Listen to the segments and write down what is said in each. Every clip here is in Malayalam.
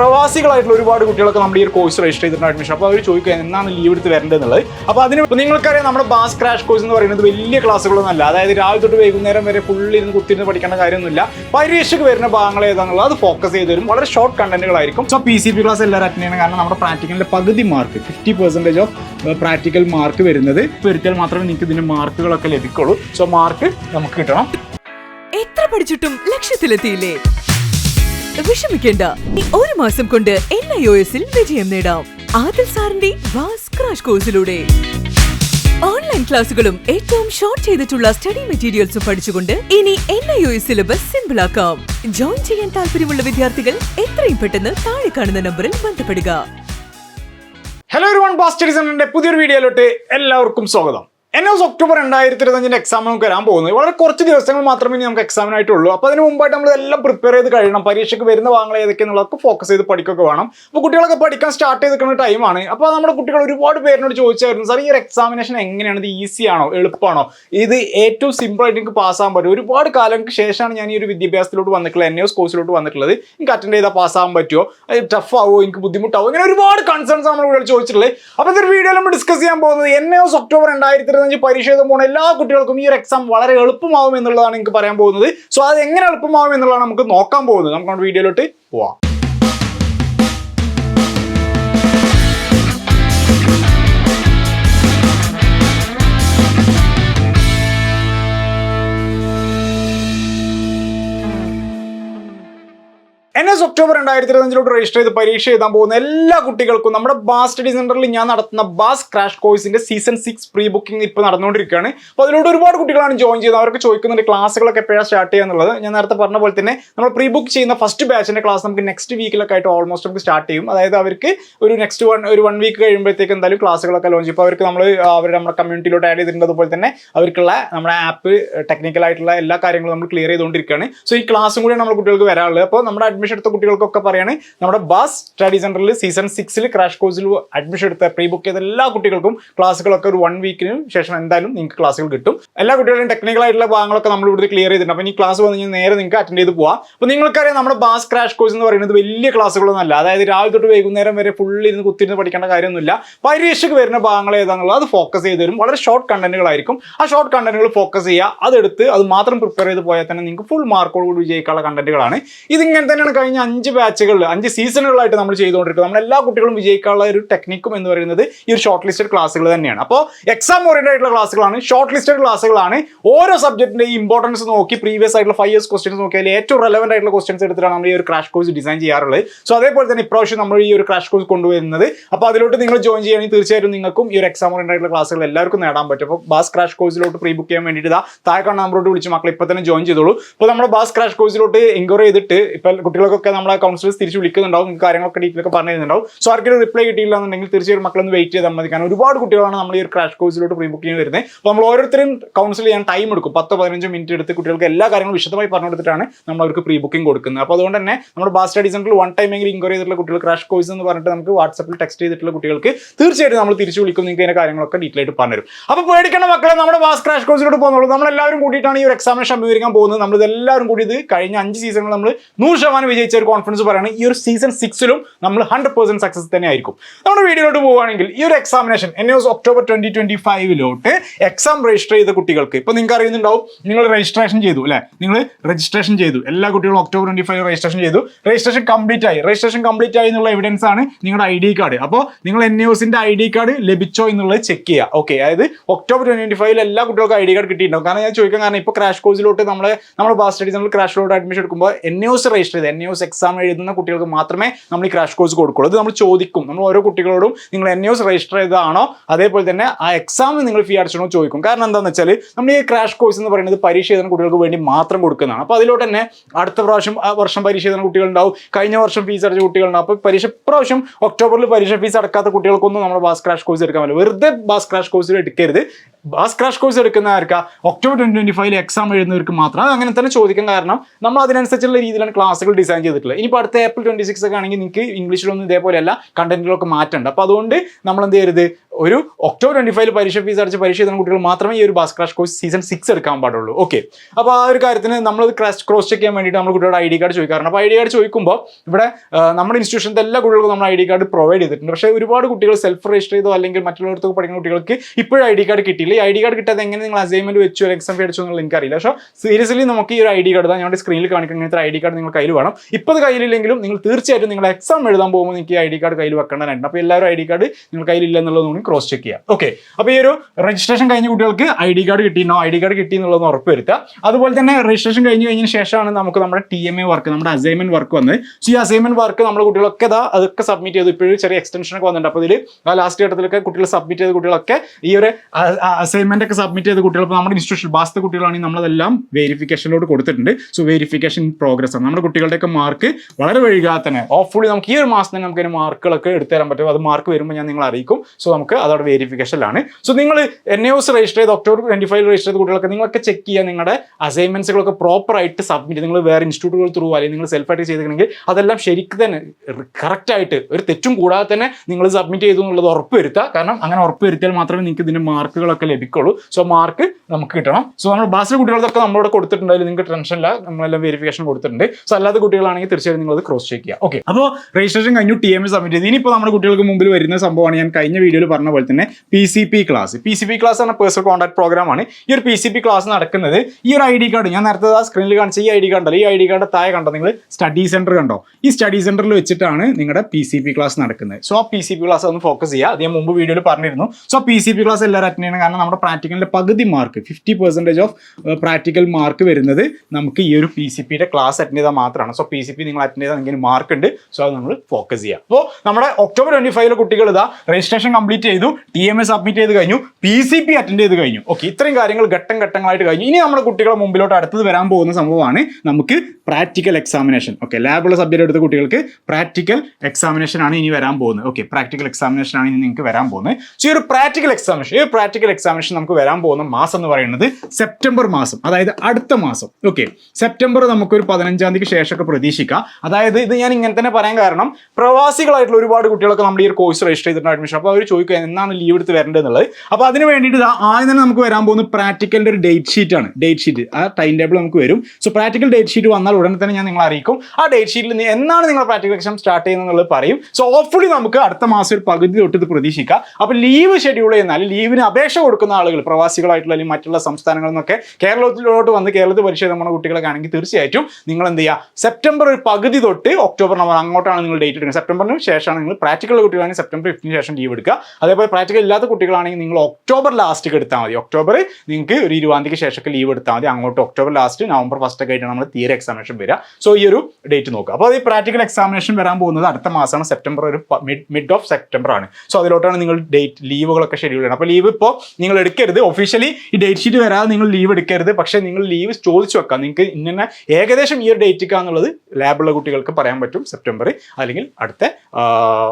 പ്രവാസികളായിട്ടുള്ള ഒരുപാട് കുട്ടികളൊക്കെ നമ്മുടെ ഈ ഒരു കോഴ്സ് രജിസ്റ്റർ ചെയ്തിട്ടുണ്ട് അഡ്മിഷൻ അപ്പോൾ അവർ ചോദിക്കുക എന്നാണ് ലീവ് എടുത്ത് വരേണ്ടത് എന്നുള്ളത്? അപ്പോൾ അതിന് നിങ്ങൾക്കറിയാം നമ്മുടെ ബാസ് ക്രാഷ് കോഴ്സ് എന്ന് പറയുന്നത് വലിയ ക്ലാസ്സുകളൊന്നും അല്ല അതായത് രാവിലെ തൊട്ട് വൈകുന്നേരം വരെ ഫുള്ള് ഇരുന്ന് കുത്തിരുന്ന് പഠിക്കേണ്ട കാര്യമൊന്നുമില്ല. പരീക്ഷയ്ക്ക് വരുന്ന ഭാഗങ്ങൾ ഏതാണെന്നുള്ളത് അത് ഫോക്കസ് ചെയ്ത് വരും വളരെ short കണ്ടന്റുകളായിരിക്കും so P C P class എല്ലാവരും അറ്റൻഡ് ചെയ്യണം. കാരണം നമ്മുടെ പ്രാക്ടിക്കലിന്റെ പകുതി mark fifty percentage of practical mark വരുന്നത്. വരുത്തിയാൽ മാത്രമേ നിങ്ങൾക്ക് ഇതിന്റെ മാർക്കുകളൊക്കെ ലഭിക്കുള്ളൂ. സോ മാർക്ക് നമുക്ക് കിട്ടണം. എത്ര പഠിച്ചിട്ടും ലക്ഷ്യത്തിലെത്തിയില്ലേ? വിഷമിക്കേണ്ട. ഈ ഒരു മാസം കൊണ്ട് എൻ ഐ ഒ എസിൽ വിജയം നേടാം. ആദിൽ സാറിന്റെ കോഴ്സിലൂടെ. ഓൺലൈൻ ക്ലാസുകളും ഏറ്റവും ഷോർട്ട് ചെയ്തിട്ടുള്ള സ്റ്റഡി മെറ്റീരിയൽസും പഠിച്ചുകൊണ്ട് ഇനി N I O syllabus simple ആക്കാം. ജോയിൻ ചെയ്യാൻ താല്പര്യമുള്ള വിദ്യാർത്ഥികൾ എത്രയും പെട്ടെന്ന് താഴെ കാണുന്ന നമ്പറിൽ ബന്ധപ്പെടുക. ഹലോ ഒരു വൺ ബാസ്റ്റഡിസണിന്റെ പുതിയൊരു വീഡിയോയിലോട്ട് എല്ലാവർക്കും സ്വാഗതം. എൻ എസ് ഒക്ടോബർ രണ്ടായിരത്തി ഇരുപത്തഞ്ചിന്റെ എക്സാം നമുക്ക് വരാൻ പോകുന്നത് വളരെ കുറച്ച് ദിവസങ്ങൾ മാത്രമേ ഇനി നമുക്ക് എക്സാമിനായിട്ടുള്ളൂ അപ്പോൾ അതിന് മുമ്പായിട്ട് നമ്മൾ എല്ലാം പ്രിപ്പയർ ചെയ്ത് കഴിയണം. പരീക്ഷയ്ക്ക് വരുന്ന വാങ്ങൾ ഏതൊക്കെയെന്നുള്ളതൊക്കെ ഫോക്കസ് ചെയ്ത് പഠിക്കുകയൊക്കെ വേണം. അപ്പോൾ കുട്ടികളൊക്കെ പഠിക്കാൻ സ്റ്റാർട്ട് ചെയ്ത് കിട്ടുന്ന ടൈമാണ് അപ്പോൾ നമ്മുടെ കുട്ടികൾ ഒരുപാട് പേരിനോട് ചോദിച്ചായിരുന്നു സാർ ഈ ഒരു എക്സാമിനേഷൻ എങ്ങനെയാണ്? ഇത് ഈസി ആണോ? എളുപ്പമാണോ? ഇത് ഏറ്റവും സിമ്പിൾ ആയിട്ട് എനിക്ക് പാസ്സാകാൻ പറ്റും ഒരുപാട് കാലങ്ങൾക്ക് ശേഷമാണ് ഞാൻ ഈ ഒരു വിദ്യാഭ്യാസത്തിലോട്ട് വന്നിട്ടുള്ളത്. എൻ എസ് കോഴ്സിലോട്ട് വന്നിട്ടുള്ളത്. എനിക്ക് അറ്റൻഡ് ചെയ്താൽ പാസ്സാകാൻ പറ്റുമോ? അത് ടഫ് ആവോ? എനിക്ക് ബുദ്ധിമുട്ടാവോ? ഇങ്ങനെ ഒരുപാട് കൺസേൺസ് നമ്മൾ ഇവിടെ ചോദിച്ചിട്ടുള്ളത്. അപ്പോൾ ഇതൊരു വീഡിയോ നമ്മൾ ഡിസ്കസ് ചെയ്യാൻ പോകുന്നത് എൻ എസ് ഒക്ടോബർ രണ്ടായിരത്തി ഇരുപത്തഞ്ച് പരീക്ഷ എഴുതാൻ പോകുന്ന എല്ലാ കുട്ടികൾക്കും ഈ ഒരു എക്സാം വളരെ എളുപ്പമാവും എന്നുള്ളതാണ് എനിക്ക് പറയാൻ പോകുന്നത്. സോ അത് എങ്ങനെ എളുപ്പമാവും എന്നുള്ളതാണ് നമുക്ക് നോക്കാൻ പോകുന്നത്. നമുക്ക് വീഡിയോയിലോട്ട് പോവാം. എൻ ഒക്ടോബർ രണ്ടായിരത്തി ഇരുപത്തഞ്ചിലോട്ട് രജിസ്റ്റർ ചെയ്ത് പരീക്ഷ എഴുതാൻ പോകുന്ന എല്ലാ കുട്ടികൾക്കും നമ്മുടെ ബാസ് സ്റ്റഡി സെന്ററിൽ ഞാൻ നടത്തുന്ന ബാസ് ക്രാഷ് കോഴ്സിന്റെ സീസൺ സിക്സ് പ്രീ ബുക്കിംഗ് ഇപ്പോൾ നടന്നുകൊണ്ടിരിക്കുകയാണ്. അപ്പോൾ അതിലൂടെ ഒരുപാട് കുട്ടികളാണ് ജോയിൻ ചെയ്തത് അവർക്ക് ചോദിക്കുന്നുണ്ട് ക്ലാസ്സുകളൊക്കെ എപ്പോഴാണ് സ്റ്റാർട്ട് ചെയ്യുക എന്നുള്ളത്. ഞാൻ നേരത്തെ പറഞ്ഞ പോലെ തന്നെ നമ്മൾ പ്രീ ബുക്ക് ചെയ്യുന്ന ഫസ്റ്റ് ബാച്ചിന്റെ ക്ലാസ് നമുക്ക് നെക്സ്റ്റ് വീക്കിലൊക്കെ ആയിട്ട് ഓൾമോസ്റ്റ് നമുക്ക് സ്റ്റാർട്ട് ചെയ്യും. അതായത് അവർക്ക് ഒരു നെക്സ്റ്റ് വൺ ഒരു വൺ വീക്ക് കഴിയുമ്പോഴത്തേക്ക് എന്തായാലും ക്ലാസ്സുകളൊക്കെ ലോഞ്ച് ചെയ്യും. അപ്പോൾ അവർക്ക് നമ്മൾ അവർ നമ്മുടെ കമ്മ്യൂണിറ്റിയിലോട്ട് ആഡ് ചെയ്തിട്ടുണ്ട്. അതുപോലെ തന്നെ അവർക്കുള്ള നമ്മുടെ ആപ്പ് ടെക്നിക്കൽ ആയിട്ടുള്ള എല്ലാ കാര്യങ്ങളും നമ്മൾ ക്ലിയർ ചെയ്തുകൊണ്ടിരിക്കുകയാണ്. സോ ഈ ക്ലാസ്സും കൂടി നമ്മൾ കുട്ടികൾക്ക് വരാനുള്ളത് അപ്പോൾ നമ്മുടെ അഡ്മിഷൻ എടുത്ത കുട്ടികൾക്കൊക്കെ പറയാണ്. നമ്മുടെ ബാസ് സ്റ്റഡി സെന്ററിൽ സീസൺ സിക്സിൽ ക്രാഷ് കോഴ്സിൽ അഡ്മിഷൻ എടുത്ത പ്രീ ബുക്ക് ചെയ്ത എല്ലാ കുട്ടികൾക്കും ക്ലാസ്സുകളൊക്കെ ഒരു വൺ വീക്കിന് ശേഷം എന്തായാലും നിങ്ങൾക്ക് ക്ലാസ്സുകൾ കിട്ടും. എല്ലാ കുട്ടികളുടെയും ടെക്നിക്കൽ ആയിട്ടുള്ള ഭാഗങ്ങളൊക്കെ നമ്മൾ ഇവിടെ ക്ലിയർ ചെയ്തിട്ടുണ്ട്. അപ്പോൾ ഈ ക്ലാസ് വന്നു കഴിഞ്ഞാൽ നേരെ നിങ്ങൾക്ക് അറ്റൻഡ് ചെയ്ത് പോവാം. അപ്പോൾ നിങ്ങൾക്കറിയാം നമ്മുടെ ബാസ് ക്രാഷ് കോഴ്സ് എന്ന് പറയുന്നത് വലിയ ക്ലാസ്സുകളൊന്നും അല്ല അതായത് രാവിലെ തൊട്ട് വൈകുന്നേരം വരെ ഫുള്ള് ഇരുന്ന് കുത്തിരുന്ന് പഠിക്കേണ്ട കാര്യമൊന്നുമില്ല. പരീക്ഷയ്ക്ക് വരുന്ന ഭാഗങ്ങൾ ഏതാണെന്നുള്ളത് അത് ഫോക്കസ് ചെയ്ത് തരും. വളരെ ഷോർട്ട് കണ്ടന്റുകളായിരിക്കും ആ ഷോർട്ട് കണ്ടന്റുകൾ ഫോക്കസ് ചെയ്യുക. അതെടുത്ത് അത് മാത്രം പ്രിപ്പയർ ചെയ്ത് പോയാൽ തന്നെ നിങ്ങൾക്ക് ഫുൾ മാർക്കോട് കൂടി വിജയിക്കാനുള്ള കണ്ടന്റുകളാണ് ഇതിങ്ങനെ തന്നെയാണ് കഴിഞ്ഞ അഞ്ച് ബാച്ചുകളിൽ അഞ്ച് സീസണുകളായിട്ട് നമ്മൾ ചെയ്തുകൊണ്ടിരിക്കുന്നത്. നമ്മൾ എല്ലാ കുട്ടികളും വിജയിക്കാനുള്ള ഒരു ടെക്നിക്കും എന്ന് പറയുന്നത് ഈ ഒരു ഷോർട്ട് ലിസ്റ്റഡ് ക്ലാസ്സുകൾ തന്നെയാണ്. അപ്പോൾ എക്സാം ഓറിയന്റഡ് ആയിട്ടുള്ള ക്ലാസ്സുകളാണ് ഷോർട്ട് ലിസ്റ്റഡ് ക്ലാസ്സുകളാണ് ഓരോ സബ്ജക്റ്റിന്റെ ഇമ്പോർട്ടൻസ് നോക്കി പ്രീവിയസ് ആയിട്ടുള്ള ഫൈവ് ഇയേഴ്സ് ക്വസ്റ്റൻസ് നോക്കിയാൽ ഏറ്റവും റെലവന്റ് ആയിട്ടുള്ള ക്വസ്റ്റൻസ് എടുത്തിട്ടാണ് നമ്മൾ ഈ ഒരു ക്രാഷ് കോഴ്സ് ഡിസൈൻ ചെയ്യാറുള്ളത്. സോ അതേപോലെ തന്നെ ഇപ്രാവശ്യം നമ്മൾ ഈ ഒരു ക്രാഷ് കോഴ്സ് കൊണ്ടുവരുന്നത്. അപ്പോൾ അതിലോട്ട് നിങ്ങൾ ജോയിൻ ചെയ്യുകയാണെങ്കിൽ തീർച്ചയായിട്ടും നിങ്ങൾക്കും ഈ ഒരു എക്സാം ഓറിയന്റഡ് ആയിട്ടുള്ള ക്ലാസ്സുകൾ എല്ലാവർക്കും നേടാൻ പറ്റും. അപ്പോൾ ബാസ് ക്രാഷ് കോഴ്സിലോട്ട് പ്രീ ബുക്ക് ചെയ്യാൻ വേണ്ടിയിട്ട് താഴെ കാണുന്ന നമ്പറോട്ട് വിളിച്ച് മക്കൾ ഇപ്പോൾ തന്നെ ജോയിൻ ചെയ്തോളൂ. അപ്പോൾ നമ്മുടെ ബാസ് ക്രാഷ് കോഴ്സിലോട്ട് എൻക്വയറി ചെയ്തിട്ട് ഇപ്പോൾ കുട്ടികൾക്കൊക്കെ നമ്മളെ കൗൺസിലേഴ്സ് തിരിച്ച് വിളിക്കുന്നുണ്ടാവും കാര്യങ്ങളൊക്കെ ഡീറ്റെയിൽ ഒക്കെ പറഞ്ഞു തരുന്നുണ്ടാവും. സോ ആർക്കൊരു റിപ്ലൈ കിട്ടിയില്ല എന്നുണ്ടെങ്കിൽ തീർച്ചയായും മക്കളൊന്ന് വെയിറ്റ് ചെയ്താൽ മതി. കാരണം ഒരുപാട് കുട്ടികളാണ് നമ്മൾ ഈ ഒരു ക്രാഷ് കോഴ്സിലോട്ട് പ്രീ ബുക്കിംഗ് വരുന്നത്. അപ്പോൾ നമ്മൾ ഓരോരുത്തരും കൗൺസിൽ ചെയ്യാൻ ടൈം എടുക്കും. പത്തോ പതിനഞ്ചോ മിനിറ്റ് എടുത്ത് കുട്ടികൾക്ക് എല്ലാ കാര്യങ്ങളും വിശദമായി പറഞ്ഞു കൊടുത്തിട്ടാണ് നമ്മൾ അവർക്ക് പ്രീ ബുക്കിംഗ് കൊടുക്കുന്നത്. അപ്പോൾ അതുകൊണ്ട് തന്നെ നമ്മുടെ ബാസ് സ്റ്റഡി സെന്ററിൽ വൺ ടൈം എങ്കിലും ഇൻക്വയറി ചെയ്തിട്ടുള്ള കുട്ടികൾ ക്രാഷ് കോഴ്സ് എന്ന് പറഞ്ഞിട്ട് നമുക്ക് വാട്സപ്പിൽ ടെക്സ്റ്റ് ചെയ്തിട്ടുള്ള കുട്ടികൾക്ക് തീർച്ചയായിട്ടും നമ്മൾ തിരിച്ചു വിളിക്കും. നിങ്ങൾക്ക് ഇതിന്റെ കാര്യങ്ങളൊക്കെ ഡീറ്റെയിൽ ആയിട്ട് പറഞ്ഞു തരും. അപ്പോൾ പേടിക്കേണ്ട മക്കളെ നമ്മുടെ ബാസ് ക്രാഷ് കോഴ്സിലോട്ട് പോകുന്നുള്ളൂ നമ്മളെല്ലാവരും കൂടിയിട്ടാണ് ഈ ഒരു എക്സാമിനേഷൻ അഭിമുഖീകരിക്കാൻ പോകുന്നത്. നമ്മൾ ഇതെല്ലാവരും കൂടി ഇത് കഴിഞ്ഞ അഞ്ച് സീസണുകൾ നമ്മൾ നൂറ് ശതമാനം വിജയിച്ച ഒരു കോൺഫിഡൻസ് പറയുകയാണ് ഈ ഒരു സീസൺ സിക്സിലും നമ്മൾ ഹൺഡ്രഡ് പെർസെന്റ് സക്സസ് തന്നെ ആയിരിക്കും. നമ്മുടെ വീഡിയോയിലോട്ട് പോവുകയാണെങ്കിൽ ഈ ഒരു examination N S October twenty twenty ഫൈവിലോട്ട് exam register ചെയ്ത കുട്ടികൾക്ക് ഇപ്പൊ നിങ്ങൾക്ക് അറിയുന്നുണ്ടാവും നിങ്ങൾ രജിസ്ട്രേഷൻ ചെയ്തു അല്ലെ? നിങ്ങൾ രജിസ്ട്രേഷൻ ചെയ്തു. എല്ലാ കുട്ടികളും ഒക്ടോബർ ട്വന്റി ഫൈവ് രജിസ്ട്രേഷൻ ചെയ്തു. രജിസ്ട്രേഷൻ കംപ്ലീറ്റ് ആയി. രജിസ്ട്രേഷൻ കംപ്ലീറ്റ് ആയി എന്നുള്ള എവിഡൻസ് ആണ് നിങ്ങളുടെ ഐ ഡി കാർഡ് അപ്പോൾ നിങ്ങൾ എൻ എസിന്റെ ഐ ഡി കാർഡ് ലഭിച്ചോ എന്നുള്ളത് ചെക്ക് ചെയ്യുക. ഓക്കെ അതായത് ഒക്ടോബർ ട്വന്റി ഫൈവിൽ എല്ലാ കുട്ടികൾക്കും ഐ ഡി കാർഡ് കിട്ടിയിട്ടുണ്ടാവും. കാരണം ഞാൻ ചോദിക്കാൻ കാരണം ഇപ്പോൾ ക്രാഷ് കോഴ്സിലോട്ട് നമ്മൾ നമ്മുടെ ബാസ് സ്റ്റഡീസ് നമ്മൾ ക്രാഷ് കോഴ്സ് അഡ്മിഷൻ എടുക്കുമ്പോൾ എൻ എസ് രജിസ്റ്റർ ചെയ്ത് എൻ എസ് എക്സാം എഴുതുന്ന കുട്ടികൾക്ക് മാത്രമേ നമ്മൾ ഈ ക്രാഷ് കോഴ്സ് കൊടുക്കുള്ളൂ. ഇത് നമ്മൾ ചോദിക്കും. നമ്മൾ ഓരോ കുട്ടികളോടും നിങ്ങൾ എൻ രജിസ്റ്റർ ചെയ്തതാണോ? അതേപോലെ തന്നെ ആ എക്സാം നിങ്ങൾ ഫീ അടച്ചണോ ചോദിക്കും. കാരണം എന്താണെന്ന് വെച്ചാൽ നമ്മൾ ഈ ക്രാഷ് കോഴ്സ് എന്ന് പറയുന്നത് പരീക്ഷ എഴുതുന്ന കുട്ടികൾക്ക് വേണ്ടി മാത്രം കൊടുക്കുന്നതാണ്. അപ്പോൾ അതിലോട്ട് തന്നെ അടുത്ത പ്രാവശ്യം വർഷം പരീക്ഷ എഴുതുന്ന കുട്ടികളുണ്ടാവും. കഴിഞ്ഞ വർഷം ഫീസ് അടച്ച കുട്ടികളുണ്ടാവും. അപ്പോൾ പരീക്ഷ പ്രാവശ്യം ഒക്ടോബറിൽ പരീക്ഷ ഫീസ് അടക്കാത്ത കുട്ടികൾക്കൊന്നും നമ്മൾ ബാസ് ക്രാഷ് കോഴ്സ് എടുക്കാൻ പറ്റില്ല. വെറുതെ ബാസ് ക്രാഷ് കോഴ്സിൽ എടുക്കരുത്. ബാസ് ക്രാഷ് കോഴ്സ് എടുക്കുന്നവർക്ക് October twenty twenty five exam എഴുതുന്നവർക്ക് മാത്രം അത് അങ്ങനെ തന്നെ ചോദിക്കാൻ കാരണം നമ്മൾ അതിനനുസരിച്ചുള്ള രീതിയിലാണ് ക്ലാസ്സുകൾ ഡിസൈൻ ചെയ്തിട്ടുള്ളത്. ഇനിയിപ്പോൾ അടുത്ത ഏപ്രിൽ ട്വന്റി സിക്സ് ഒക്കെ ആണെങ്കിൽ നിങ്ങൾക്ക് ഇംഗ്ലീഷിലൊന്നും ഇതേപോലെയല്ല കണ്ടന്റിലൊക്കെ മാറ്റമുണ്ട് അപ്പോൾ അതുകൊണ്ട് നമ്മൾ എന്ത് ചെയ്യരുത്? ഒരു ഒക്ടോബർ ട്വന്റി ഫൈവ് പരീക്ഷ ഫീസ് അടിച്ച് പരീക്ഷ എഴുതുന്ന കുട്ടികൾ മാത്രമേ ഈ ഒരു ബാസ് ക്രാഷ് കോഴ്സ് സീസൺ സിക്സ് എടുക്കാൻ പാടുള്ളൂ. ഓക്കെ അപ്പോൾ ആ ഒരു കാര്യത്തിന് നമ്മൾ ക്രാഷ് ക്രോസ് ചെക്ക് ചെയ്യാൻ വേണ്ടിയിട്ട് നമ്മൾ കുട്ടികളുടെ ഐ ഡി കാർഡ് ചോദിക്കാറുണ്ട്. അപ്പോൾ ഐ ഡി കാർഡ് ചോദിക്കുമ്പോൾ ഇവിടെ നമ്മുടെ ഇൻസ്റ്റിറ്റ്യൂഷന്റെ എല്ലാ കുട്ടികൾക്കും നമ്മൾ ഐ ഡി കാർഡ് പ്രൊവൈഡ് ചെയ്തിട്ടുണ്ട്. പക്ഷേ ഒരുപാട് കുട്ടികൾ സെൽഫ് രജിസ്റ്റർ ചെയ്തോ അല്ലെങ്കിൽ മറ്റുള്ളവർക്ക് പഠിക്കുന്ന കുട്ടികൾക്ക് ഇപ്പോഴും ഐ ഡി കാർഡ് കിട്ടിയില്ല. ഈ ഐ ഡി കാർഡ് കിട്ടാതെ എങ്ങനെ നിങ്ങൾ അസൈൻമെന്റ് വെച്ചു അല്ലെങ്കിൽ എക്സാം അടിച്ചു എന്നുള്ള എനിക്കറിയില്ല. പക്ഷേ സീരിയസ്ലി നമുക്ക് ഈ ഒരു ഐ ഡി കാർഡ് ഞങ്ങളുടെ സ്ക്രീനിൽ കാണിക്കുന്ന ഇങ്ങനത്തെ ഐ ഡി കാർഡ് നിങ്ങൾ കയ്യിൽ വേണം. ഇപ്പോൾ അത് കയ്യിലില്ലെങ്കിലും നിങ്ങൾ തീർച്ചയായിട്ടും നിങ്ങൾ എക്സാം എഴുതാൻ പോകുമ്പോൾ നിങ്ങൾക്ക് ഈ ഐ ഡി കാർഡ് കയ്യിൽ വെക്കേണ്ടതായിട്ടുണ്ട്. അപ്പോൾ എല്ലാവരും ഐ ഡി കാർഡ് നിങ്ങൾ കയ്യിലില്ല എന്നുള്ളതും ക്രോസ് ചെക്ക് ചെയ്യാം. ഓക്കെ അപ്പോൾ ഈ ഒരു രജിസ്ട്രേഷൻ കഴിഞ്ഞ കുട്ടികൾക്ക് ഐ ഡി കാർഡ് കിട്ടിയോ ഐ ഡി കാർഡ് കിട്ടി എന്നുള്ളത് ഉറപ്പ് വരുത്തുക. അതുപോലെ തന്നെ രജിസ്ട്രേഷൻ കഴിഞ്ഞ് കഴിഞ്ഞതിന് ശേഷമാണ് നമുക്ക് നമ്മുടെ ടി എം എ വർക്ക് നമ്മുടെ അസൈൻമെന്റ് വർക്ക് വന്നത്. സോ ഈ അസൈൻമെന്റ് വർക്ക് നമ്മുടെ കുട്ടികളൊക്കെ ഇതാ അതൊക്കെ സബ്മിറ്റ് ചെയ്തു. ഇപ്പോഴും ചെറിയ എക്സ്റ്റൻഷൻ ഒക്കെ വന്നിട്ടുണ്ട്. അപ്പോൾ ഇതിൽ ആ ലാസ്റ്റ് ഘട്ടത്തിലൊക്കെ കുട്ടികൾ സബ്മിറ്റ് ചെയ്ത കുട്ടികളൊക്കെ ഈ ഒരു അസൈൻമെന്റ് ഒക്കെ സബ്മിറ്റ് ചെയ്ത കുട്ടികൾ ഇപ്പോൾ നമ്മുടെ ഇൻസ്റ്റിറ്റ്യൂഷൻ ബാസ്ത കുട്ടികളാണെങ്കിൽ നമ്മളതെല്ലാം വെരിഫിക്കേഷനിലോട്ട് കൊടുത്തിട്ടുണ്ട്. സോ വെരിഫിക്കേഷൻ പ്രോഗ്രസ് ആണ്. നമ്മുടെ കുട്ടികളുടെയൊക്കെ മാർക്ക് വളരെ വൈകാതെ തന്നെ. ഓഫ്ഫുള്ളി നമുക്ക് ഈ ഒരു മാസം തന്നെ നമുക്ക് മാർക്കുകളൊക്കെ എടുത്തു തരാൻ പറ്റും. അത് മാർക്ക് വരുമ്പോൾ ഞാൻ നിങ്ങളെ അറിയിക്കും. സോ നമുക്ക് അതവിടെ വെരിഫിക്കേഷനിലാണ് സോ നിങ്ങൾ എൻ എസ് രജിസ്റ്റർ ചെയ്ത് ഒക്ടോബർ ട്വന്റി ഫൈവ് രജിസ്റ്റർ ചെയ്ത കുട്ടികളൊക്കെ നിങ്ങളൊക്കെ ചെക്ക് ചെയ്യുക നിങ്ങളുടെ അസൈൻമെന്റ്സുകളൊക്കെ പ്രോപ്പർ ആയിട്ട് സബ്മിറ്റ് നിങ്ങൾ വേറെ ഇൻസ്റ്റിറ്റ്യൂട്ടുകൾ ത്രൂ അല്ലെങ്കിൽ നിങ്ങൾ സെൽഫായിട്ട് ചെയ്തിട്ടുണ്ടെങ്കിൽ അതെല്ലാം ശരിക്കും തന്നെ കറക്റ്റ് ആയിട്ട് ഒരു തെറ്റും കൂടാതെ തന്നെ നിങ്ങൾ സബ്മിറ്റ് ചെയ്തു എന്നുള്ളത് ഉറപ്പ് വരുത്തുക. കാരണം അങ്ങനെ ഉറപ്പ് വരുത്തിയാൽ മാത്രമേ നിങ്ങൾക്ക് ഇതിന്റെ മാർക്കുകളൊക്കെ ലഭിക്കുള്ളൂ. സോ മാർക്ക് നമുക്ക് കിട്ടണം. സോ നമ്മൾ ബാസിലെ കുട്ടികളൊക്കെ നമ്മളിവിടെ കൊടുത്തിട്ടുണ്ട്. അതിൽ നിങ്ങൾക്ക് ഇല്ല. നമ്മളെല്ലാം വെരിഫിക്കേഷൻ കൊടുത്തിട്ടുണ്ട്. സോ അല്ലാത്ത കുട്ടികളാണെങ്കിൽ തീർച്ചയായും നിങ്ങൾ അത് ക്രോസ് ചെക്ക് ചെയ്യുക. ഓക്കെ അപ്പോൾ രജിസ്ട്രേഷൻ കഴിഞ്ഞു ടി എം സബ്മിറ്റ് ചെയ്ത്. ഇനിയിപ്പോൾ നമ്മുടെ കുട്ടികൾക്ക് മുമ്പിൽ വരുന്ന സംഭവമാണ് ഞാൻ കഴിഞ്ഞ വീഡിയോയിൽ പറഞ്ഞ പോലെ തന്നെ P C P class P C P class പറഞ്ഞ പേഴ്സണൽ കോൺടാക്ട് പ്രോഗ്രാം ആണ്. ഈ ഒരു പി സി പി ക്ലാസ് നടക്കുന്നത് ഈ ഒരു ഐ ഡി കാർഡ് ഞാൻ നേരത്തെ ആ സ്ക്രീനിൽ കാണിച്ച ഈ I D card I D D card താഴെ കണ്ടോ നിങ്ങൾ സ്റ്റഡി സെന്റർ കണ്ടോ? ഈ സ്റ്റഡി സെന്ററിൽ വെച്ചിട്ടാണ് നിങ്ങളുടെ പി സി പി ക്ലാസ് നടക്കുന്നത്. സോ ആ പി സി പി ക്ലാസ് ഒന്ന് ഫോക്കസ് ചെയ്യുക. അത് ഞാൻ മുമ്പ് വീഡിയോയിൽ പറഞ്ഞിരുന്നു. So P C P class എല്ലാവരും അറ്റൻഡ് ചെയ്യണം. കാരണം നമ്മുടെ പ്രാക്ടിക്കലിന്റെ പകുതി mark fifty percentage of practical mark വരുന്നത് നമുക്ക് ഈ ഒരു പി സി പിയുടെ ക്ലാസ് അറ്റൻഡ് ചെയ്താൽ മാത്രമാണ്. സോ പി സി പി നിങ്ങൾ അറ്റൻഡ് ചെയ്താൽ നിങ്ങൾക്ക് മാർക്ക് ഉണ്ട്. സോ അത് നമ്മൾ ഫോക്കസ് ചെയ്യുക. അപ്പോൾ നമ്മുടെ ഒക്ടോബർ ട്വന്റി ഫൈവിലെ കുട്ടികൾ ഇതാ രജിസ്ട്രേഷൻ കംപ്ലീറ്റ് ചെയ്തു ടി എം എ സബ്മിറ്റ് ചെയ്ത് കഴിഞ്ഞു പി സി പി അറ്റൻഡ് ചെയ്ത് കഴിഞ്ഞു. ഓക്കെ ഇത്രയും കാര്യങ്ങൾ ഘട്ടം ഘട്ടങ്ങളായിട്ട് കഴിഞ്ഞു. ഇനി നമ്മുടെ കുട്ടികളെ മുമ്പിലോട്ട് അടുത്തത് വരാൻ പോകുന്ന സംഭവമാണ് നമുക്ക് പ്രാക്ടിക്കൽ എക്സാമിനേഷൻ ഓക്കെ ലാബുള്ള സബ്ജക്റ്റ് എടുത്ത കുട്ടികൾക്ക് പ്രാക്ടിക്കൽ എക്സാമിനേഷൻ ആണ് ഇനി വരാൻ പോകുന്നത്. ഓക്കെ പ്രാക്ടിക്കൽ എക്സാമിനേഷൻ ആണ് ഇനി നിങ്ങൾക്ക് വരാൻ പോകുന്നത്. സോ ഈ ഒരു പ്രാക്ടിക്കൽ എക്സാമിനേഷൻ ഈ പ്രാക്ടിക്കൽ എക്സാമിനേഷൻ നമുക്ക് വരാൻ പോകുന്ന മാസം എന്ന് പറയുന്നത് സെപ്റ്റംബർ മാസം അതായത് അടുത്ത മാസം. ഓക്കെ സെപ്റ്റംബർ നമുക്കൊരു പതിനഞ്ചാം തീയതിക്ക് ശേഷമൊക്കെ പ്രതീക്ഷിക്കാം. അതായത് ഇത് ഞാൻ ഇങ്ങനെ തന്നെ പറയാൻ കാരണം പ്രവാസികളായിട്ടുള്ള ഒരുപാട് കുട്ടികളൊക്കെ നമ്മുടെ ഈ കോഴ്സ് രജിസ്റ്റർ ചെയ്തിട്ടുണ്ട് അഡ്മിഷൻ അപ്പോൾ അവർ ചോദിക്കുക എന്നാണ് ലീവ് എടുത്ത് വരേണ്ടത് എന്നുള്ളത് അപ്പോൾ അതിന് വേണ്ടിയിട്ട് ആദ്യം തന്നെ നമുക്ക് വരാൻ പോകുന്ന പ്രാക്ടിക്കലിന്റെ ഒരു ഡേറ്റ് ഷീറ്റ് ആണ്. ഡേറ്റ് ഷീറ്റ് ആ ടൈം ടേബിൾ നമുക്ക് വരും. സോ പ്രാക്ടിക്കൽ ഡേറ്റ് ഷീറ്റ് വന്നാൽ ഉടനെ തന്നെ ഞാൻ നിങ്ങളെ അറിയിക്കും. ആ ഡേറ്റ് ഷീറ്റിൽ എന്നാണ് നിങ്ങൾ പ്രാക്ടിക്കൽ എക്സാം സ്റ്റാർട്ട് ചെയ്യുന്നത് എന്നുള്ളത് പറയും. സോ ഓഫ്ഫുള്ളി നമുക്ക് അടുത്ത മാസം ഒരു പകുതി തൊട്ട് ഇത് പ്രതീക്ഷിക്കാം. അപ്പോൾ ലീവ് ഷെഡ്യൂൾ ചെയ്യുന്ന അല്ലെങ്കിൽ ലീവിന് അപേക്ഷ കൊടുക്കുന്ന ആളുകൾ പ്രവാസികളായിട്ടുള്ള അല്ലെങ്കിൽ മറ്റുള്ള സംസ്ഥാനങ്ങളിൽ നിന്നൊക്കെ കേരളത്തിലോട്ട് വന്ന് കേരളത്തിൽ പരീക്ഷ നമ്മുടെ കുട്ടികളൊക്കെ ആണെങ്കിൽ തീർച്ചയായിട്ടും നിങ്ങൾ എന്ത് ചെയ്യുക സെപ്റ്റംബർ ഒരു പകുതി തൊട്ട് ഒക്ടോബർ നവംബർ അങ്ങോട്ടാണ് നിങ്ങൾ ഡേറ്റ് എടുക്കുന്നത് സെപ്റ്റംബറിന് ശേഷമാണ് നിങ്ങൾ പ്രാക്ടിക്കൽ കുട്ടികളാണെങ്കിൽ സെപ്റ്റംബർ ഫിഫ്റ്റിന് ശേഷം ലീവ് എടുക്കുക. അതേപോലെ പ്രാക്ടിക്കൽ ഇല്ലാത്ത കുട്ടികളാണെങ്കിൽ നിങ്ങൾ ഒക്ടോബർ ലാസ്റ്റ് എടുത്താൽ മതി. ഒക്ടോബർ നിങ്ങൾക്ക് ഒരു ഇരുപതാം തീയതിക്ക് ശേഷമൊക്കെ ലീവ് എടുത്താൽ മതി. അങ്ങോട്ട് ഒക്ടോബർ ലാസ്റ്റ് നവംബർ ഫസ്റ്റ് ഒക്കെ ആയിട്ടാണ് നമ്മൾ തിയറി എക്സാമിനേഷൻ വരിക. സോ ഈ ഒരു ഡേറ്റ് നോക്കുക. അപ്പോൾ ഈ പ്രാക്ടിക്കൽ എക്സാമിനേഷൻ വരാൻ പോകുന്നത് അടുത്ത മാസമാണ്. സെപ്റ്റംബർ ഒരു മിഡ് ഓഫ് സെപ്റ്റംബർ ആണ്. സോ അതിലോട്ടാണ് നിങ്ങൾ ഡേറ്റ് ലീവുകളൊക്കെ ഷെഡ്യൂൾ ചെയ്യണം അപ്പോൾ ലീവ് ഇപ്പോൾ നിങ്ങൾ എടുക്കരുത്. ഒഫീഷ്യലി ഈ ഡേറ്റ് ഷീറ്റ് വരാതെ നിങ്ങൾ ലീവ് എടുക്കരുത്. പക്ഷേ നിങ്ങൾ ലീവ് ചോദിച്ചു വെക്കാം നിങ്ങൾക്ക് ഇങ്ങനെ ഏകദേശം ഈ ഒരു ഡേറ്റ് എന്നുള്ളത് ലാബുള്ള കുട്ടികൾക്ക് പറയാൻ പറ്റും. സെപ്റ്റംബർ അല്ലെങ്കിൽ അടുത്ത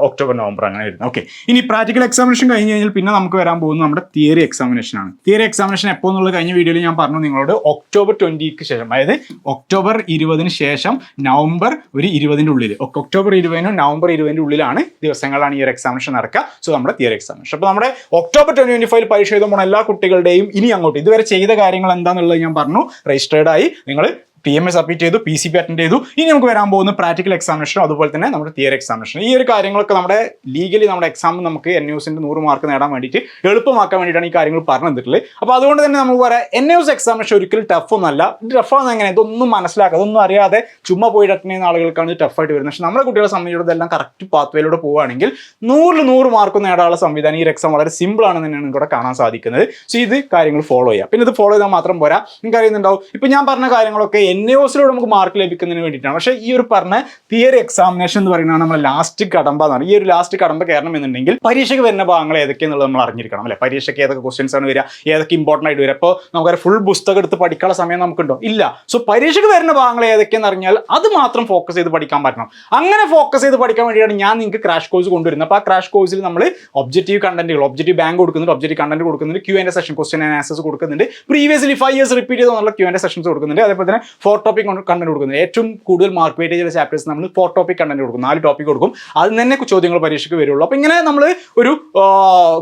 ഒക്ടോബർ നവംബർ അങ്ങനെ വരുന്നത്. ഓക്കെ ഇനി പ്രാക്ടിക്കൽ എക്സാമിനേഷൻ കഴിഞ്ഞ് കഴിഞ്ഞാൽ പിന്നെ നമുക്ക് വരാൻ പോകുന്നത് നമ്മുടെ തിയറി എക്സാമിനേഷൻ ആണ്. തിയറി എക്സാമിനേഷൻ എപ്പോൾ എന്നുള്ളത് കഴിഞ്ഞ വീഡിയോയിൽ ഞാൻ പറഞ്ഞു നിങ്ങളോട് ഒക്ടോബർ ട്വന്റിക്ക് ശേഷം. അതായത് ഒക്ടോബർ ഇരുപതിന് ശേഷം നവംബർ ഒരു ഇരുപതിന്റെ ഉള്ളിൽ ഒക്ടോ- ഒക്ടോബർ ഇരുപതിനും നവംബർ ഇരുപതിന്റെ ഉള്ളിലാണ് ദിവസങ്ങളാണ് ഈ ഒരു എക്സാമിനേഷൻ നടക്കുക. സോ നമ്മുടെ തിയറി എക്സാമിനേഷൻ അപ്പോൾ നമ്മുടെ ഒക്ടോബർ ട്വന്റി ട്വന്റി ഫൈവ് പരീക്ഷ എഴുതുമ്പോൾ എല്ലാ കുട്ടികളുടെയും ഇനി അങ്ങോട്ട് ഇതുവരെ ചെയ്ത കാര്യങ്ങൾ എന്താണെന്നുള്ളത് ഞാൻ പറഞ്ഞു. രജിസ്റ്റേർഡ് ആയി. നിങ്ങൾ ടി എം എ സബ്മിറ്റ് ചെയ്തു പി സി പി അറ്റൻഡ് ചെയ്തു. ഇനി നമുക്ക് വരാൻ പോകുന്ന പ്രാക്ടിക്കൽ എക്സാമിനേഷനും അതുപോലെ തന്നെ നമ്മുടെ തിയറി എക്സാമിനേഷൻ ഈ ഒരു കാര്യങ്ങളൊക്കെ നമ്മുടെ ലീഗലി നമ്മുടെ എക്സാം നമുക്ക് എൻ ന്യൂസിന്റെ നൂറ് മാർക്ക് നേടാൻ വേണ്ടിയിട്ട് എളുപ്പമാക്കാൻ വേണ്ടിയിട്ടാണ് ഈ കാര്യങ്ങൾ പറഞ്ഞു തന്നിട്ടുള്ളത്. അപ്പോൾ അതുകൊണ്ട് തന്നെ നമുക്ക് പറയാം എൻ ന്യൂസ് എക്സാമിനേഷൻ ഒരിക്കലും ടഫ് ഒന്നല്ല. ടഫാന്ന് എങ്ങനെ? ഇതൊന്നും മനസ്സിലാക്കുക അതൊന്നും അറിയാതെ ചുമ്മാ പോയി അറ്റൻഡ് ചെയ്യുന്ന ആളുകൾക്കാണ് ഇത് ടഫായിട്ട് വരുന്നത്. പക്ഷേ നമ്മുടെ കുട്ടികളെ സംബന്ധിച്ചിടത്തോളം എല്ലാം കറക്റ്റ് പാത്വേയിലൂടെ പോവുകയാണെങ്കിൽ നൂറിൽ നൂറ് മാർക്ക് നേടാനുള്ള സംവിധാനം ഈ എക്സാം വളരെ സിമ്പിൾ ആണ് തന്നെയാണ് ഇവിടെ കാണാൻ സാധിക്കുന്നത്. സോ ഇത് കാര്യങ്ങൾ ഫോളോ ചെയ്യാം. പിന്നെ ഇത് ഫോളോ ചെയ്താൽ മാത്രം പോരാ. നിങ്ങൾക്ക് അറിയുന്നുണ്ടാവും ഇപ്പൊ ഞാൻ പറഞ്ഞ കാര്യങ്ങളൊക്കെ എൻ എസിലൂടെ നമുക്ക് മാർക്ക് ലഭിക്കുന്നതിന് വേണ്ടിയിട്ടാണ്. പക്ഷേ ഈ ഒരു പറഞ്ഞ തിയറി എക്സാമിനേഷൻ എന്ന് പറയുന്നത് നമ്മുടെ ലാസ്റ്റ് കടമ്പ എന്നാണ്. ഈ ഒരു ലാസ്റ്റ് കടമ്പ കയറണം എന്നുണ്ടെങ്കിൽ പരീക്ഷയ്ക്ക് വരുന്ന ഭാഗങ്ങൾ ഏതൊക്കെയെന്നുള്ളത് നമ്മൾ അറിഞ്ഞിരിക്കണം അല്ലെ? പരീക്ഷയ്ക്ക് ഏതൊക്കെ ക്വസ്റ്റ്യൻസ് ആണ് വരിക ഏതൊക്കെ ഇമ്പോർട്ടന്റ് ആയിട്ട് വരിക. അപ്പോൾ നമുക്കൊരു ഫുൾ പുസ്തകം എടുത്ത് പഠിക്കാനുള്ള സമയം നമുക്കുണ്ടോ? ഇല്ല. സോ പരീക്ഷയ്ക്ക് വരുന്ന ഭാഗങ്ങൾ ഏതൊക്കെയെന്ന് അറിഞ്ഞാൽ അത് മാത്രം ഫോക്കസ് ചെയ്ത് പഠിക്കാൻ പറ്റണം. അങ്ങനെ ഫോക്കസ് ചെയ്ത് പഠിക്കാൻ വേണ്ടിയാണ് ഞാൻ നിങ്ങൾക്ക് ക്രാഷ് കോഴ്സ് കൊണ്ടുവരുന്നത്. അപ്പോൾ ആ ക്രാഷ് കോഴ്സിൽ നമ്മൾ ഒബ്ജക്റ്റീവ് കണ്ടന്റുകൾ ഒബ്ജക്റ്റീവ് ബാങ്ക് കൊടുക്കുന്നുണ്ട് ഒബ്ജക്റ്റീവ് കണ്ടന്റ് കൊടുക്കുന്നുണ്ട് ക്യൂ എന്റെ സെഷൻ ക്വസ്റ്റൻ ആൻഡ് ആൻസേഴ്സ് കൊടുക്കുന്നുണ്ട്. പ്രീവിയസ്ലി ഫൈവ് ഇയേഴ്സ് റിപ്പീറ്റ് ചെയ്ത് നല്ല ക്യൂ എന്റെ സെഷൻസ് കൊടുക്കുന്നുണ്ട്. അതേപോലെ തന്നെ ഫോർ ടോപ്പിക് കണ്ടന്റ് കൊടുക്കുന്നത് ഏറ്റവും കൂടുതൽ മാർക്ക് വെയിറ്റേജ് ഉള്ള ചാപ്റ്റേഴ്സ് നമ്മൾ ഫോർ ടോപ്പിക് കണ്ടന്റ് കൊടുക്കും. നാല് ടോപ്പിക് കൊടുക്കും. നിന്ന് തന്നെ ചോദ്യങ്ങൾ പരീക്ഷയ്ക്ക് വരുള്ളൂ. അപ്പോൾ ഇങ്ങനെ നമ്മൾ ഒരു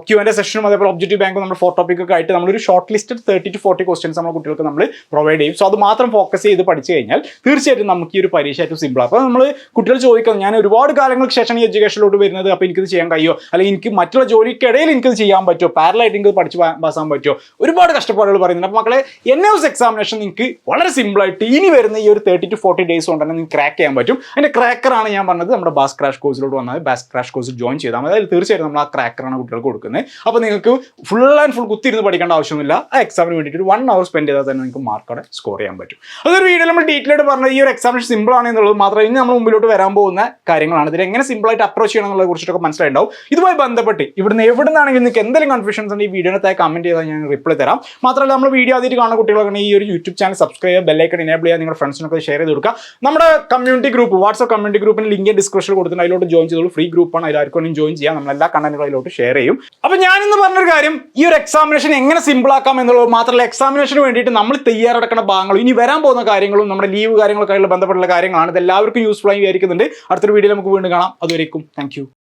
ക്യൂ എന്റെ സെഷനും അതേപോലെ ഒബ്ജക്റ്റീവ് ബാങ്കും നമ്മൾ ഫോർ ടോപ്പിക് ഒക്കെ ആയിട്ട് ഒരു short listed thirty to forty questions നമ്മൾ കുട്ടികൾക്ക് നമ്മൾ പ്രൊവൈഡ് ചെയ്യും. സോ അത് മാത്രം ഫോക്കസ് ചെയ്ത് പഠിച്ചു കഴിഞ്ഞാൽ തീർച്ചയായിട്ടും നമുക്ക് ഈ ഒരു പരീക്ഷ ഏറ്റവും സിമ്പിൾ അപ്പോൾ നമ്മൾ കുട്ടികൾ ചോദിക്കുന്നത് ഞാൻ ഒരുപാട് കാലങ്ങൾക്ക് ശേഷം ഈ എഡ്യൂക്കേഷനിലോട്ട് വരുന്നത്. അപ്പോൾ എനിക്കിത് ചെയ്യാൻ കഴിയോ? അല്ലെങ്കിൽ എനിക്ക് മറ്റുള്ള ജോലിക്കിടയിൽ എനിക്കിത് ചെയ്യാൻ പറ്റുമോ? പാരലായിട്ട് എനിക്ക് പഠിച്ച് പാസ്സാൻ പറ്റുമോ? ഒരുപാട് കഷ്ടപ്പാടുകൾ പറയുന്നുണ്ട്. അപ്പോൾ മക്കളെ എൻ എസ് എക്സാമിനേഷൻ നിങ്ങൾക്ക് വളരെ സിമ്പിൾ സിമ്പിളായിട്ട് ഇനി വരുന്ന ഈ ഒരു തേർട്ടി ടു ഫോർട്ടി ഡേയ്സ് കൊണ്ട് തന്നെ നിങ്ങൾക്ക് ക്രാക്ക് ചെയ്യാൻ പറ്റും. അതിന്റെ ക്രാക്കറാണ് ഞാൻ പറഞ്ഞത് നമ്മുടെ ബാസ് ക്രാഷ് കോഴ്സിലോട്ട് വന്നാൽ ബാസ് ക്രാഷ് കോഴ്സ് ജോയിൻ ചെയ്താൽ മതി. അതിൽ തീർച്ചയായിട്ടും നമ്മൾ ആ ക്രാക്കറാണ് കുട്ടികൾക്ക് കൊടുക്കുന്നത്. അപ്പോൾ നിങ്ങൾക്ക് ഫുൾ ആൻഡ് ഫുൾ കുത്തിരുന്ന് പഠിക്കേണ്ട ആവശ്യമില്ല ആ എക്സാമിന് വേണ്ടിയിട്ട് ഒരു വൺ അവർ സ്പെൻഡ് ചെയ്താൽ തന്നെ നിങ്ങൾക്ക് മാർക്ക് അവിടെ സ്കോർ ചെയ്യാൻ പറ്റും. അതൊരു വീഡിയോ നമ്മൾ ഡീറ്റെയിൽ ആയിട്ട് പറഞ്ഞത് ഈ ഒരു എക്സാമിനേഷൻ സിമ്പിൾ ആണ് എന്നുള്ളത് മാത്രമേ ഇനി നമ്മൾ മുമ്പിലോട്ട് വരാൻ പോകുന്ന കാര്യങ്ങളാണ്. ഇതിൽ എങ്ങനെ സിമ്പിൾ ആയിട്ട് അപ്രോച്ച് ചെയ്യണം എന്നുള്ളതിനെ കുറിച്ചിട്ടൊക്കെ മനസ്സിലായിട്ടുണ്ടാവും. ഇതുമായി ബന്ധപ്പെട്ട് ഇവിടുന്ന് എവിടെ നിന്നാണെങ്കിലും നിങ്ങൾക്ക് എന്തെങ്കിലും കൺഫ്യൂഷൻസ് ഉണ്ടെങ്കിൽ ഈ വീഡിയോനകത്ത് കമന്റ് ചെയ്താൽ ഞാൻ റിപ്ലൈ തരാം. മാത്രമല്ല നമ്മൾ വീഡിയോ ആദ്യമായിട്ട് കാണുന്ന കുട്ടികളൊക്കെ ഈ ഒരു YouTube channel subscribe bell icon enable ചെയ്യുക നിങ്ങളുടെ ഫ്രണ്ട്സിനൊക്കെ ഷെയർ ചെയ്ത് കൊടുക്കുക. നമ്മുടെ കമ്മ്യൂണിറ്റി ഗ്രൂപ്പ് വാട്സ്ആപ്പ് കമ്മ്യൂണിറ്റി ഗ്രൂപ്പിന് ലിങ്ക് ഡിസ്ക്രിപ്ഷനിൽ കൊടുത്തിട്ട് അതിലോട്ട് ജോയിൻ ചെയ്തോളൂ. ഫ്രീ ഗ്രൂപ്പാണ് അതിൽ ആർക്കും ജോയിൻ ചെയ്യാം. നമ്മൾ എല്ലാ കണ്ടന്റുകളും അതിലോട്ട് ഷെയർ ചെയ്യും. അപ്പോൾ ഞാനിന്ന് പറഞ്ഞൊരു കാര്യം ഈ ഒരു എക്സാമിനേഷൻ എങ്ങനെ സിമ്പിൾ ആക്കാം എന്നുള്ളത് മാത്രമല്ല എക്സാമിനേഷന് വേണ്ടിയിട്ട് നമ്മൾ തയ്യാറെടുക്കുന്ന ഭാഗങ്ങളും ഇനി വരാൻ പോകുന്ന കാര്യങ്ങളും നമ്മുടെ ലീവ് കാര്യങ്ങളൊക്കെ ആയിട്ടുള്ള ബന്ധപ്പെട്ടുള്ള കാര്യങ്ങളാണ്. ഇത് എല്ലാവർക്കും യൂസ്ഫുൾ ആയി വിചാരിക്കുന്നുണ്ട്. അടുത്തൊരു വീഡിയോ നമുക്ക് വീണ്ടും കാണാം. അതുവരേക്കും താങ്ക്